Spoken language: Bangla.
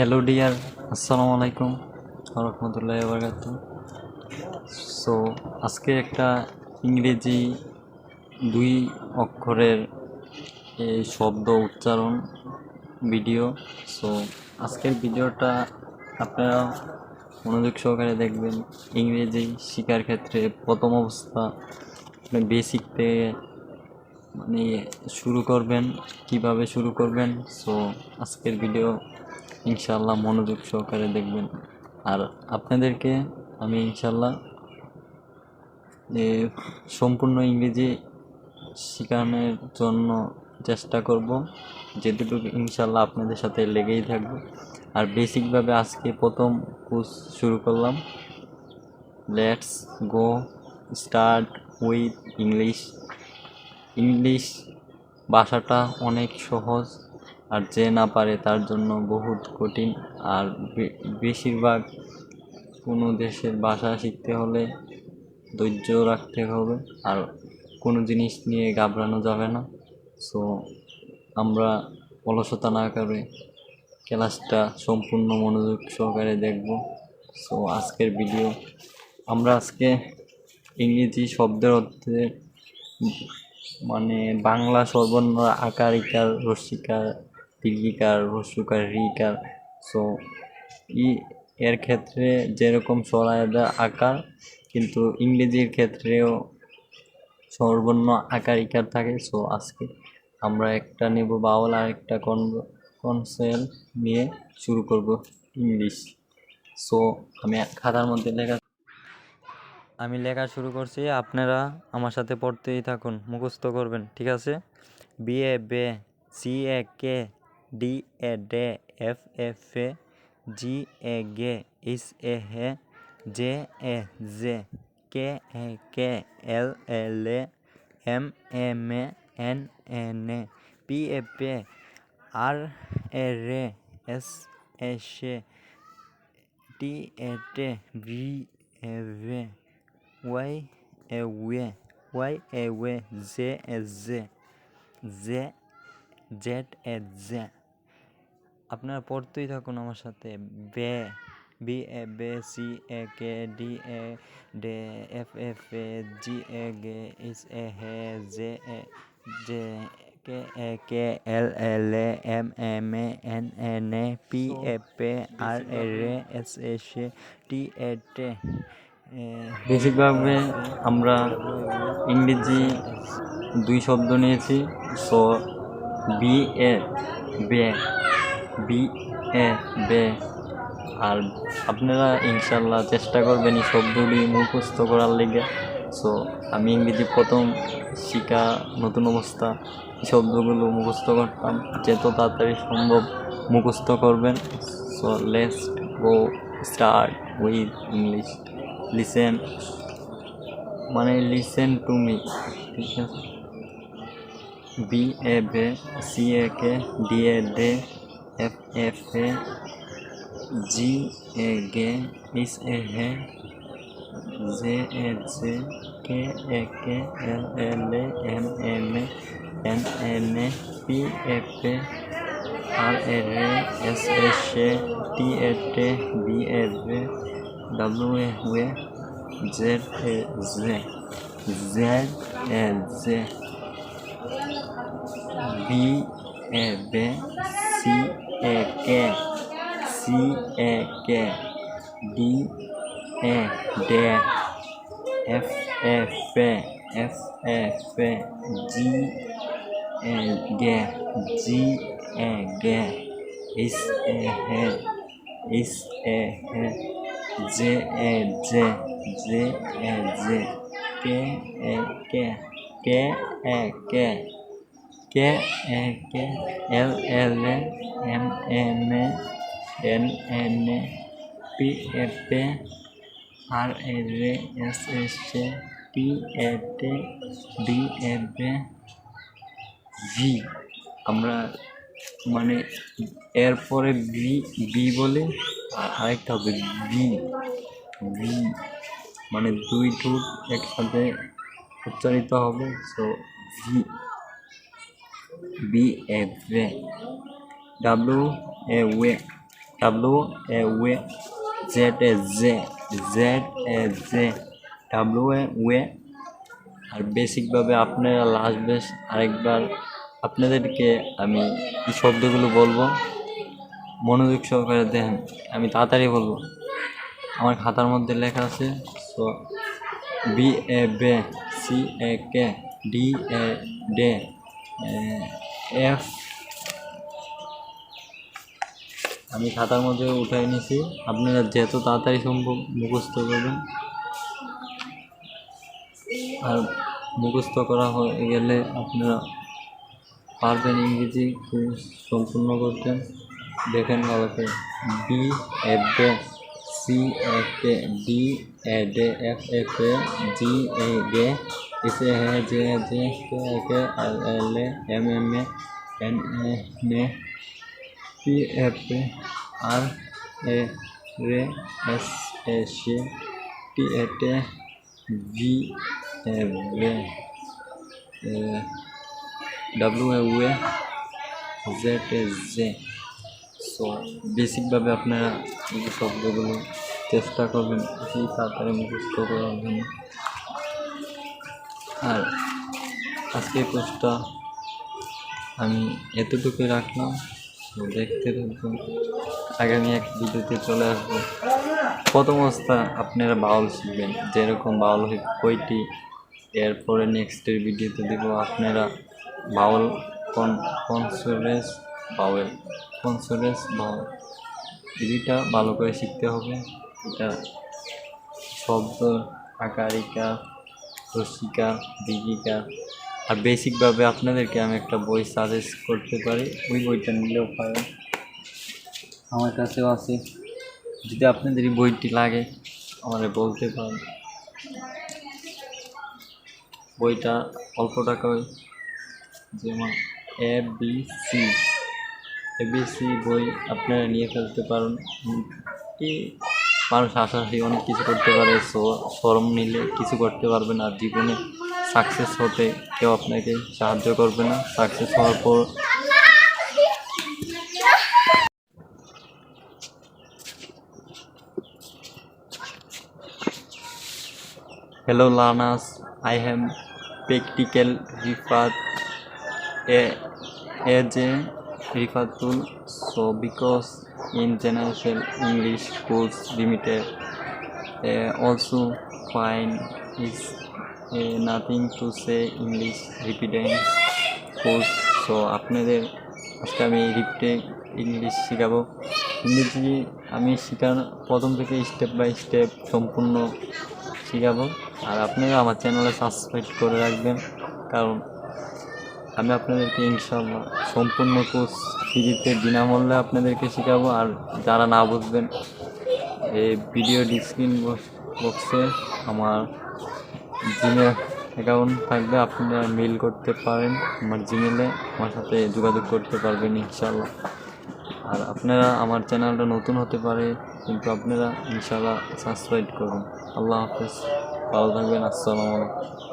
হ্যালো ডিয়ার আসসালামু আলাইকুম রহমতুল্লাহ বরকাত সো আজকে একটা ইংরেজি দুই অক্ষরের এই শব্দ উচ্চারণ ভিডিও সো আজকের ভিডিওটা আপনারা মনোযোগ সহকারে দেখবেন। ইংরেজি শেখার ক্ষেত্রে প্রথম অবস্থা আপনি বেসিক থেকে মানে শুরু করবেন, কীভাবে শুরু করবেন। সো আজকের ভিডিও ইনশাল্লাহ মনোযোগ সহকারে দেখবেন। আর আপনাদেরকে আমি ইনশাল্লাহ সম্পূর্ণ ইংরেজি শেখানোর জন্য চেষ্টা করব। যেটুকু ইনশাল্লাহ আপনাদের সাথে লেগেই থাকব। আর বেসিকভাবে আজকে প্রথম কোর্স শুরু করলাম। Let's go start with English English ভাষাটা অনেক সহজ। আর যে না পারে তার জন্য বহুত কঠিন। আর বেশিরভাগ কোনো দেশের ভাষা শিখতে হলে ধৈর্য রাখতে হবে। আর কোনো জিনিস নিয়ে ঘাবড়ানো যাবে না। সো, আমরা অলসতা না করে ক্লাসটা সম্পূর্ণ মনোযোগ সহকারে দেখব। সো, আজকের ভিডিও, আমরা আজকে ইংরেজি শব্দের অর্থে মানে বাংলা সর্বর্ণ আকার, ইকার রস্যিকার দীর্ঘিকার হস্যকার রিকার, সো ই এর ক্ষেত্রে যেরকম সরায়দা আকার, কিন্তু ইংরেজির ক্ষেত্রেও সর্বর্ণ আকার ইকার থাকে। সো আজকে আমরা একটা নেব বাউল আর একটা কন কনসেল নিয়ে শুরু করব ইংলিশ। সো আমি খাতার মধ্যে লেখা আমি লেখা শুরু করছি, আপনারা আমার সাথে পড়তেই থাকুন, মুখস্থ করবেন, ঠিক আছে? বি, এ, বে, C, A, K D A day F F A G A gay is A হে J A J K A K L L A M M A N N A P A pay R A রে এস এ সে টি এ টে ভি এ ভে ওয়াই এ ওয়ে Y A way J A J J Z A J আপনারা পড়তেই থাকুন আমার সাথে। বে বি এ বে C A K D A day F F A G A gay is A হে J A J K A K L L A M M A N N A P A pay R A রে এস এ সে টি এ টে বেসিকভাবে আমরা ইংরেজি দুই শব্দ নিয়েছি। সো বি এ বে। বি, এ, বে। আর আপনারা ইনশাল্লাহ চেষ্টা করবেন এই শব্দগুলি মুখস্থ করার লেগে। সো আমি ইংরেজি প্রথম শিখা, নতুন অবস্থা, এই শব্দগুলো মুখস্থ করতাম। যত তাড়াতাড়ি সম্ভব, মুখস্থ করবেন। So let's go start with English listen মানে লিসেন টু মি ঠিক আছে? বি, এ, বে, C, A, K, D, A day F F A G A gay is A hey J A J K A K L L A M M A N A P A R A S A She T A টে বি এ বে W A হুয়ে Z A J Z A J B A বে C A K C A K D A day F A ফে এফ এ ফে জি এ গে জি এ গে ইস এ হে H A hey J A J J A J K A K K A K K A K L L A M M A N N A P F A R L A S S A T A টে ডি এ বে ভি আমরা মানে এরপরে ভি বি বলে আর আরেকটা হবে ভি বি মানে দুই ঠোঁট একসাথে উচ্চারিত হবে সো ভি বি এ ভে ডাব্লিউ এ ওয়ে W A way Z A J Z A J W A way আর বেসিকভাবে আপনারা লাস্ট বেস আরেকবার আপনাদেরকে আমি এই শব্দগুলো বলব। মনোযোগ সহকারে দেখেন, আমি তাড়াতাড়ি বলব। আমার খাতার মধ্যে লেখা আছে সো বি এ বে C A K D A day F. আমি খাতার মধ্যে উঠাই নিছি। আপনারা যত তাড়াতাড়ি সম্ভব মুখস্থ করবেন। আর মুখস্থ করা হয়ে গেলে আপনারা পারবেন ইংরেজি সম্পূর্ণ করতেন দেখেন ভালো করে। বি এ বে C A K D A day F A K G A gay S A hey J A J K A K L L A M M A N A নে P F A R A রে S A C T A টে ভি এ वे ডাব্লিউ এ ওয়ে জেড এ জে সো বেসিকভাবে আপনারা এই শব্দগুলো চেষ্টা করবেন সেই তাড়াতাড়ি মুখস্থ করার জন্য। আর আজকের কোর্সটা আমি এতটুকুই রাখলাম। দেখতে থাকুন। আগামী এক ভিডিওতে চলে আসব। প্রথম অবস্থা, আপনারা বাউল শিখবেন। যেরকম বাউল কইটি। এরপরে নেক্সটের ভিডিওতে দেবো আপনারা বাউল কন কনসোরেস বাউল কনসোরেস বা এই ভালো করে শিখতে হবে, এটা শব্দ, আকারিকা, রসিকা দীঘিকা আর বেসিকভাবে আপনাদেরকে আমি একটা বই সাজেস্ট করতে পারি। ওই বইটা নিলেও পারেন। আমার কাছেও আছে। যদি আপনাদের এই বইটি লাগে, আমারে বলতে পারেন। বইটা অল্প টাকায়, যেমন A B C A B C বই আপনারা নিয়ে ফেলতে পারেন। কি মানুষ আশাশি অনেক কিছু করতে পারে সো শরম নিলে কিছু করতে পারবে না। জীবনে সাকসেস হতে কেউ আপনাকে সাহায্য করবে না। সাকসেস হওয়ার পর Hello learners, I practical Rifat a as a Rifatul in international English course limited also fine is a nothing to say English রিপিডেন্স course so আপনাদের আজকে আমি রিপিটে ইংলিশ শেখাবো। ইংরেজি আমি শেখার প্রথম থেকে স্টেপ বাই স্টেপ সম্পূর্ণ শেখাবো। আর আপনারা আমার চ্যানেলে সাবস্ক্রাইব করে রাখবেন, কারণ আমি আপনাদেরকে ইনশাল্লাহ সম্পূর্ণ কোর্স ফ্রিতে বিনামূল্যে আপনাদেরকে শেখাবো। আর যারা না বুঝবেন, এই ভিডিও ডিসক্রিন বক্সে আমার জিমেল অ্যাকাউন্ট থাকবে। আপনারা মেল করতে পারেন আমার জিমেলে আমার সাথে যোগাযোগ করতে পারবেন ইনশাল্লাহ আর আপনারা আমার চ্যানেলটা নতুন হতে পারে, কিন্তু আপনারা ইনশাল্লাহ সাবস্ক্রাইব করুন। আল্লাহ হাফেজ, ভালো থাকবেন, আসসালামু আলাইকুম।